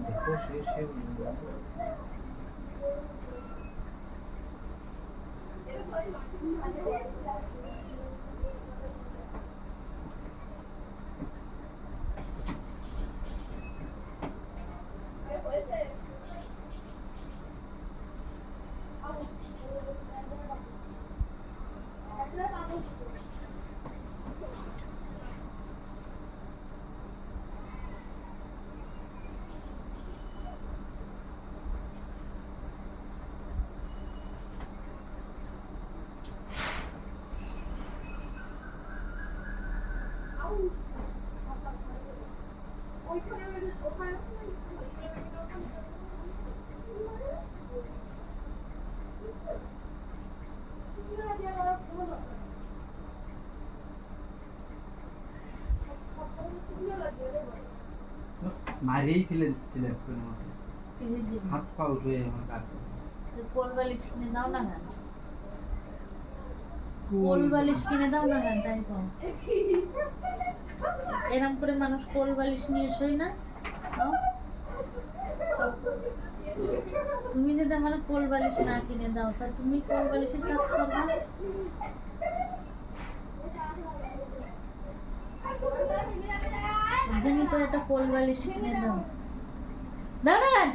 দেখো শেষে মারিয়েই ফেলে দিচ্ছিল একটু হাত পা উঠে আমার কাছে কোল বালিশ কিনে দাও না কেন? কোল বালিশ কিনে দাও না কেন তাই কম এরম করে মানুষ কোল বালিশ নিয়ে শোয় না তুমি যদি আমার কোল বালিশ না কিনে দাও তা তুমি কোল বালিশের কাজ করবে ওর জন্য তো একটা কোল বালিশ কিনে দাও। দাঁড়ান।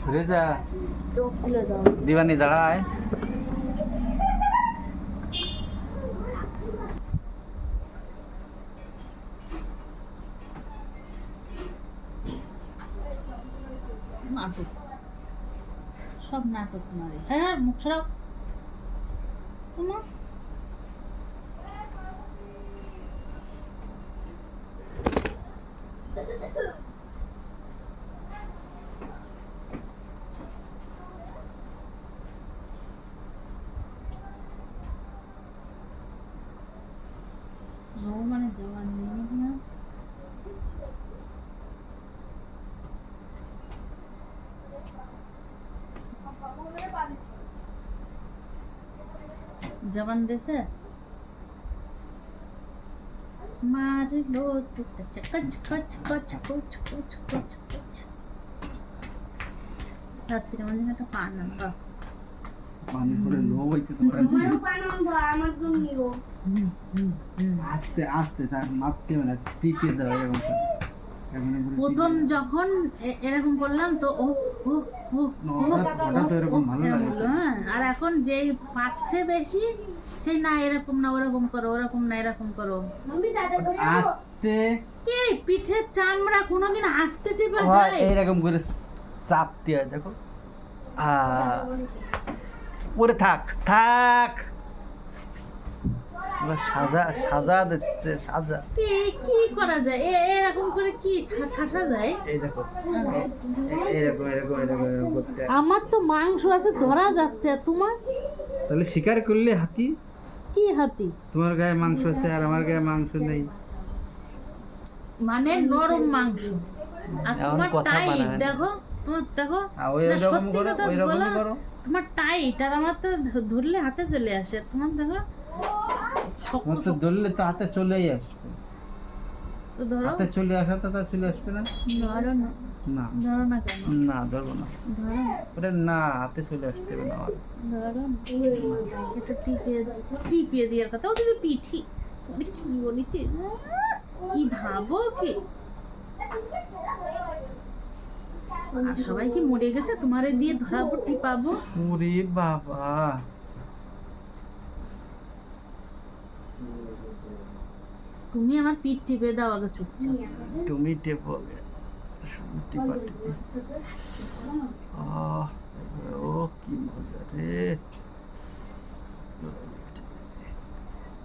শোনো দিবানি দাঁড়ায়। নাটক। সব নাটক মারে হ্যাঁ মুখ সরাও। তোমার বউ মানে জবান নেই না? জবান দেশে মারলো কচ কচ কচ কচ কচ কচ কচ। রাত্রির মধ্যে একটা পান আনবা পানি করে লো হয়েছে তোমার আস্তে আস্তে তার মাপতে হবে না টিপে দেওয়া এরকম করে। এমনি করে প্রথম যখন এরকম করলাম তো ও এরকম এরকম হ্যাঁ আর এখন যেই পাচ্ছে বেশি সেই না এরকম না ওরকম করো ওরকম না এরকম করো। আস্তে এই পিঠের চামড়া কোনোদিন আস্তে টিপে হয় যায়। এইরকম করে চাপ দিয়ে দেখো। আহ, পরে থাক থাক। সাজা সাজা দিচ্ছে সাজা। কি কি করা যায়? এ এরকম করে কি ঠাসা যায়? এই দেখো এরকম এরকম এরকম এরকম করতে আমার তো মাংস আছে ধরা যাচ্ছে। তোমার? তাহলে শিকার করলে হাতি? কি হাতি? তোমার গায়ে মাংস আছে আর আমার গায়ে মাংস নেই। মানে নরম মাংস। আর তোমার টাইট দেখো তোমার দেখো সত্যি কথা বলো, তোমার টাইট আর আমার তো ধরলে হাতে চলে আসে। তোমার দেখো তো ধরলে তো হাতে চলেই আসবে। তো ধরো। হাতে চলে আসা তো তা চলে আসবে না? ধরো না। না। ধরো না কেন? না ধরবো না। ধরো ওটা না হাতে চলে আসতে হবে না ধরো না। টিপিয়ে টিপিয়ে দেওয়ার কথা। ও কিছু পিঠি। তুমি কি বলিস কি ভাবো কি আর সবাই কি মরে গেছে? তোমারে দিয়ে ধরাবো টিপাবো? ওরে বাবা। তুমি আমার পিঠ টিপে দাও আগে চুপচাপ। তুমি টেপো, টিপি আহ ও কি মজা রে।